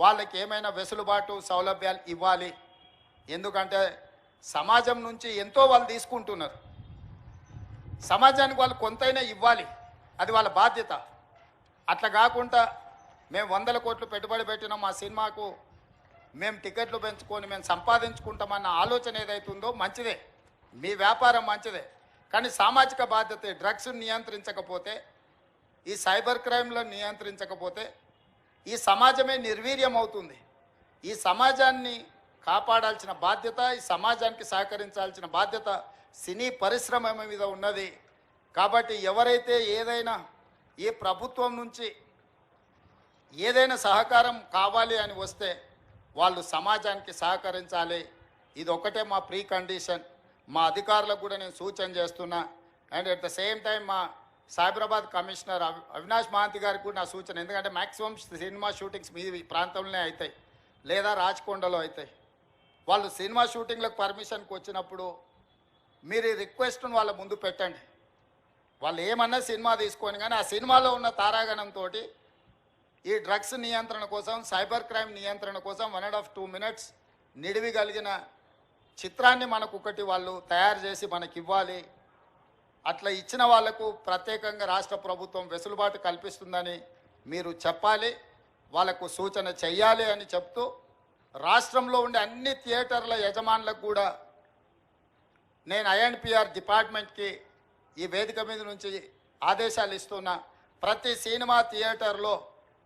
వాళ్ళకి ఏమైనా వెసులుబాటు సౌలభ్యాలు ఇవ్వాలి. ఎందుకంటే సమాజం నుంచి ఎంతో వాళ్ళు తీసుకుంటున్నారు. సమాజానికి వాళ్ళు కొంతైనా ఇవ్వాలి. అది వాళ్ళ బాధ్యత. అట్లా కాకుండా మేము వందల కోట్లు పెట్టుబడి పెట్టినాం మా సినిమాకు. మేము టికెట్లు పెంచుకొని మేము సంపాదించుకుంటామన్న ఆలోచన ఏదైతుందో మంచిదే. మీ వ్యాపారం మంచిదే. కానీ సామాజిక బాధ్యత డ్రగ్స్ నియంత్రించకపోతే ఈ సైబర్ క్రైమ్లను నియంత్రించకపోతే ఈ సమాజమే నిర్వీర్యం అవుతుంది ఈ సమాజాన్ని కాపాడాల్సిన బాధ్యత ఈ సమాజానికి సహకరించాల్సిన బాధ్యత సినీ పరిశ్రమ మీద ఉన్నది. కాబట్టి ఎవరైతే ఏదైనా ఈ ప్రభుత్వం నుంచి ఏదైనా సహకారం కావాలి అని వస్తే వాళ్ళు సమాజానికి సహకరించాలి. ఇది ఒకటే మా ప్రీ కండిషన్. మా అధికారులకు కూడా నేను సూచన చేస్తున్నా. And at the same time మా సైబరాబాద్ కమిషనర్ అవినాష్ మహాంతి గారికి కూడా నా సూచన. ఎందుకంటే మ్యాక్సిమం సినిమా షూటింగ్స్ మీ ప్రాంతంలోనే అవుతాయి లేదా రాచకొండలో అవుతాయి వాళ్ళు సినిమా షూటింగ్లకు పర్మిషన్కి వచ్చినప్పుడు మీరు ఈ రిక్వెస్ట్ను వాళ్ళ ముందు పెట్టండి. వాళ్ళు ఏమన్నా సినిమా తీసుకొని కానీ ఆ సినిమాలో ఉన్న తారాగణంతో ఈ డ్రగ్స్ నియంత్రణ కోసం సైబర్ క్రైమ్ నియంత్రణ కోసం one and half two minutes నిడివి కలిగిన చిత్రాన్ని మనకు ఒకటి వాళ్ళు తయారు చేసి మనకి ఇవ్వాలి అట్లా ఇచ్చిన వాళ్ళకు ప్రత్యేకంగా రాష్ట్ర ప్రభుత్వం వెసులుబాటు కల్పిస్తుందని మీరు చెప్పాలి వాళ్ళకు సూచన చెయ్యాలి అని చెప్తూ రాష్ట్రంలో ఉండే అన్ని థియేటర్ల యజమానులకు కూడా నేను ఐఎన్పిఆర్ డిపార్ట్మెంట్కి ఈ వేదిక మీద నుంచి ఆదేశాలు ఇస్తున్నా. ప్రతి సినిమా థియేటర్లో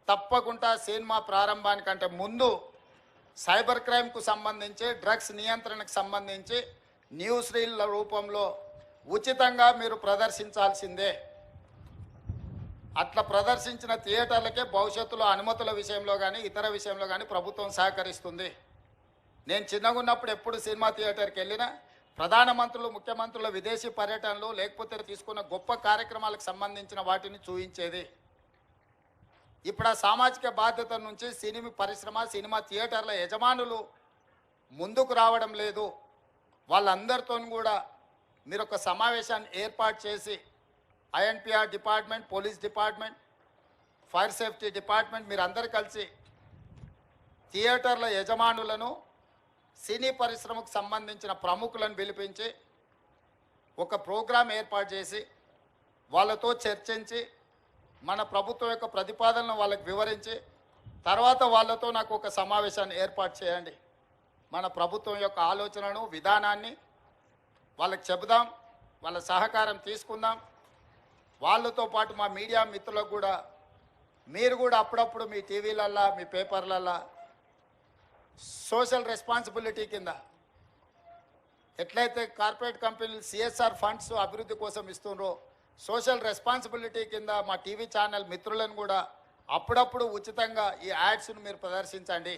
తప్పకుండా సినిమా ప్రారంభానికంటే ముందు సైబర్ క్రైమ్కు సంబంధించి డ్రగ్స్ నియంత్రణకు సంబంధించి న్యూస్ రీల్ల రూపంలో ఉచితంగా మీరు ప్రదర్శించాల్సిందే. అట్లా ప్రదర్శించిన థియేటర్లకే భవిష్యత్తులో అనుమతుల విషయంలో కానీ ఇతర విషయంలో కానీ ప్రభుత్వం సహకరిస్తుంది. నేను చిన్నగా ఉన్నప్పుడు ఎప్పుడు సినిమా థియేటర్కి వెళ్ళినా ప్రధానమంత్రులు ముఖ్యమంత్రుల విదేశీ పర్యటనలు లేకపోతే తీసుకున్న గొప్ప కార్యక్రమాలకు సంబంధించిన వాటిని చూయించేది. ఇప్పుడు ఆ సామాజిక బాధ్యత నుంచి సినిమా పరిశ్రమ సినిమా థియేటర్ల యజమానులు ముందుకు రావడం లేదు. వాళ్ళందరితో కూడా మీరు ఒక సమావేశాన్ని ఏర్పాటు చేసి INPR department police department fire safety department మీరందరూ కలిసి థియేటర్ల యజమానులను సినీ పరిశ్రమకు సంబంధించిన ప్రముఖులను పిలిపించి ఒక ప్రోగ్రాం ఏర్పాటు చేసి వాళ్ళతో చర్చించి మన ప్రభుత్వం యొక్క ప్రతిపాదనను వాళ్ళకి వివరించి తర్వాత వాళ్ళతో నాకు ఒక సమావేశాన్ని ఏర్పాటు చేయండి. మన ప్రభుత్వం యొక్క ఆలోచనను విధానాన్ని వాళ్ళకి చెబుదాం వాళ్ళ సహకారం తీసుకుందాం. వాళ్ళతో పాటు మా మీడియా మిత్రులకు కూడా మీరు కూడా అప్పుడప్పుడు మీ టీవీలల్లా మీ పేపర్లల్లా సోషల్ రెస్పాన్సిబిలిటీ కింద ఎట్లయితే కార్పొరేట్ కంపెనీలు సిఎస్ఆర్ ఫండ్స్ అభివృద్ధి కోసం ఇస్తుండ్రో సోషల్ రెస్పాన్సిబిలిటీ కింద మా టీవీ ఛానల్ మిత్రులను కూడా అప్పుడప్పుడు ఉచితంగా ఈ యాడ్స్ను మీరు ప్రదర్శించండి.